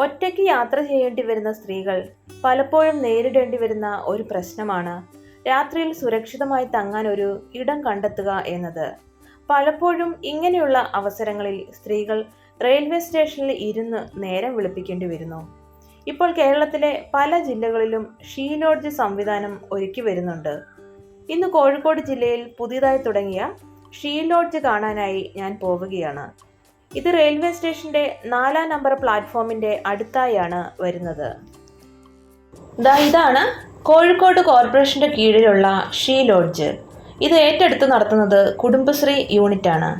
ഒറ്റയ്ക്ക് യാത്ര ചെയ്യേണ്ടി വരുന്ന സ്ത്രീകൾ പലപ്പോഴും നേരിടേണ്ടി വരുന്ന ഒരു പ്രശ്നമാണ്. രാത്രിയിൽ സുരക്ഷിതമായി തങ്ങാൻ ഒരു ഇടം കണ്ടെത്തുക എന്നത്. പലപ്പോഴും ഇങ്ങനെയുള്ള അവസരങ്ങളിൽ സ്ത്രീകൾ റെയിൽവേ സ്റ്റേഷനിൽ ഇരുന്ന് നേരം വിളിപ്പിക്കേണ്ടി വരുന്നു. ഇപ്പോൾ കേരളത്തിലെ പല ജില്ലകളിലും ഷീ ലോഡ്ജ് സംവിധാനം ഒരുക്കി വരുന്നുണ്ട്. ഇന്ന് കോഴിക്കോട് ജില്ലയിൽ പുതിയതായി തുടങ്ങിയ ഷീ ലോഡ്ജ് കാണാനായി ഞാൻ പോവുകയാണ്. ഇത് റെയിൽവേ സ്റ്റേഷന്റെ നാലാം നമ്പർ പ്ലാറ്റ്ഫോമിന്റെ അടുത്തായാണ് വരുന്നത്. ദാ ഇതാണ് കോഴിക്കോട് കോർപ്പറേഷന്റെ കീഴിലുള്ള ഷീ ലോഡ്ജ് ഇത് ഏറ്റെടുത്ത് നടത്തുന്നത് കുടുംബശ്രീ യൂണിറ്റാണ്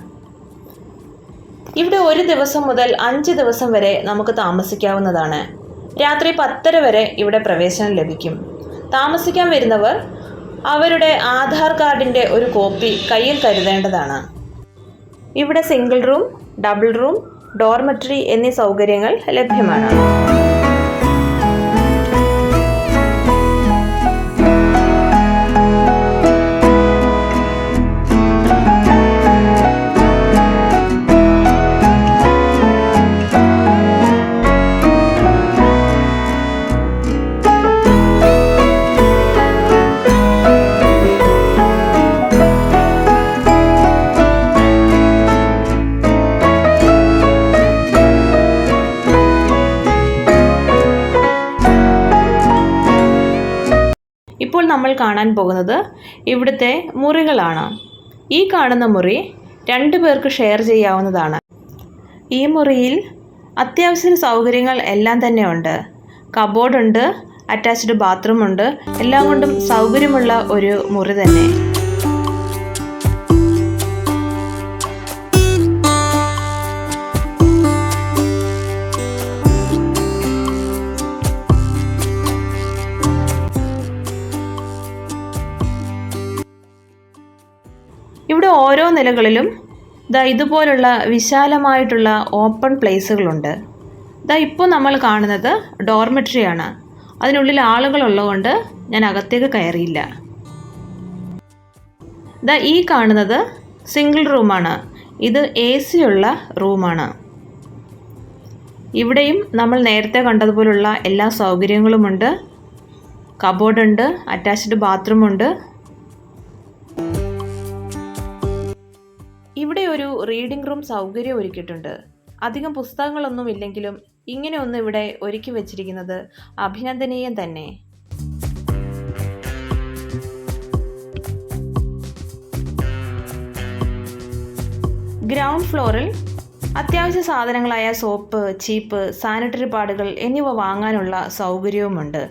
ഇവിടെ ഒരു ദിവസം മുതൽ അഞ്ച് ദിവസം വരെ നമുക്ക് താമസിക്കാവുന്നതാണ്. രാത്രി പത്തര വരെ ഇവിടെ പ്രവേശനം ലഭിക്കും. താമസിക്കാൻ വരുന്നവർ അവരുടെ ആധാർ കാർഡിന്റെ ഒരു കോപ്പി കയ്യിൽ കരുതേണ്ടതാണ്. ഇവിടെ single room double room dormitory എന്നീ സൗകര്യങ്ങൾ ലഭ്യമാണ്. നമ്മൾ കാണാൻ പോകുന്നത് ഇവിടുത്തെ മുറികളാണ്. ഈ കാണുന്ന മുറി രണ്ടു പേർക്ക് ഷെയർ ചെയ്യാവുന്നതാണ്. ഈ മുറിയിൽ അത്യാവശ്യ സൗകര്യങ്ങൾ എല്ലാം തന്നെ ഉണ്ട്. കബോർഡുണ്ട് അറ്റാച്ച്ഡ് ബാത്റൂമുണ്ട്. എല്ലാം കൊണ്ടും സൗകര്യമുള്ള ഒരു മുറി തന്നെ. നിലകളിലും ദാ ഇതുപോലുള്ള വിശാലമായിട്ടുള്ള ഓപ്പൺ പ്ലേസുകളുണ്ട്. ദാ ഇപ്പോൾ നമ്മൾ കാണുന്നത് ഡോർമെട്രിയാണ്. അതിനുള്ളിൽ ആളുകളുള്ളതുകൊണ്ട് ഞാൻ അകത്തേക്ക് കയറിയില്ല. ദാ ഈ കാണുന്നത് സിംഗിൾ റൂമാണ്. ഇത് എ സി ഉള്ള റൂമാണ്. ഇവിടെയും നമ്മൾ നേരത്തെ കണ്ടതുപോലുള്ള എല്ലാ സൗകര്യങ്ങളുമുണ്ട്. കബോർഡുണ്ട് അറ്റാച്ച്ഡ് ബാത്റൂം ഇവിടെ ഒരു റീഡിംഗ് റൂം സൗകര്യം ഒരുക്കിയിട്ടുണ്ട്. അധികം പുസ്തകങ്ങളൊന്നും ഇല്ലെങ്കിലും ഇങ്ങനെ ഒന്ന് ഇവിടെ ഒരുക്കി വെച്ചിരിക്കുന്നത് അഭിനന്ദനീയം തന്നെ. ഗ്രൗണ്ട് ഫ്ലോറിൽ അത്യാവശ്യ സാധനങ്ങളായ സോപ്പ് ചീപ്പ് സാനിറ്ററി പാഡുകൾ എന്നിവ വാങ്ങാനുള്ള സൗകര്യവുമുണ്ട്.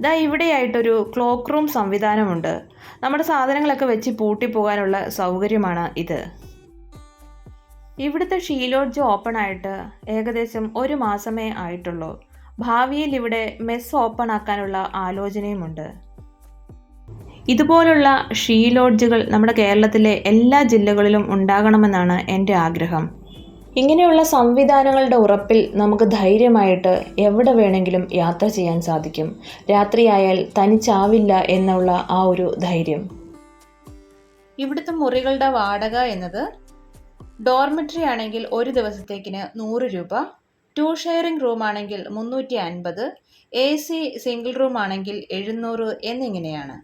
ദാ ഇവിടെയായിട്ടൊരു ക്ലോക്ക് റൂം സംവിധാനമുണ്ട്. നമ്മുടെ സാധനങ്ങളൊക്കെ വെച്ച് പൂട്ടിപ്പോകാനുള്ള സൗകര്യമാണ് ഇത്. ഇവിടുത്തെ ഷീലോഡ്ജ് ഓപ്പൺ ആയിട്ട് ഏകദേശം ഒരു മാസമേ ആയിട്ടുള്ളൂ. ഭാവിയിൽ ഇവിടെ മെസ് ഓപ്പൺ ആക്കാനുള്ള ആലോചനയുമുണ്ട്. ഇതുപോലുള്ള ഷീ ലോഡ്ജുകൾ നമ്മുടെ കേരളത്തിലെ എല്ലാ ജില്ലകളിലും ഉണ്ടാകണമെന്നാണ് എന്റെ ആഗ്രഹം. ഇങ്ങനെയുള്ള സംവിധാനങ്ങളുടെ ഉറപ്പിൽ നമുക്ക് ധൈര്യമായിട്ട് എവിടെ വേണമെങ്കിലും യാത്ര ചെയ്യാൻ സാധിക്കും. രാത്രിയായാൽ തനിച്ചാവില്ല എന്നുള്ള ആ ഒരു ധൈര്യം. ഇവിടുത്തെ മുറികളുടെ വാടക എന്നത് ഡോർമെട്രി ആണെങ്കിൽ ഒരു ദിവസത്തേക്കിന് നൂറ് രൂപ ടു ഷെയറിംഗ് റൂം ആണെങ്കിൽ മുന്നൂറ്റി അൻപത് എ സി സിംഗിൾ റൂം ആണെങ്കിൽ എഴുന്നൂറ് എന്നിങ്ങനെയാണ്.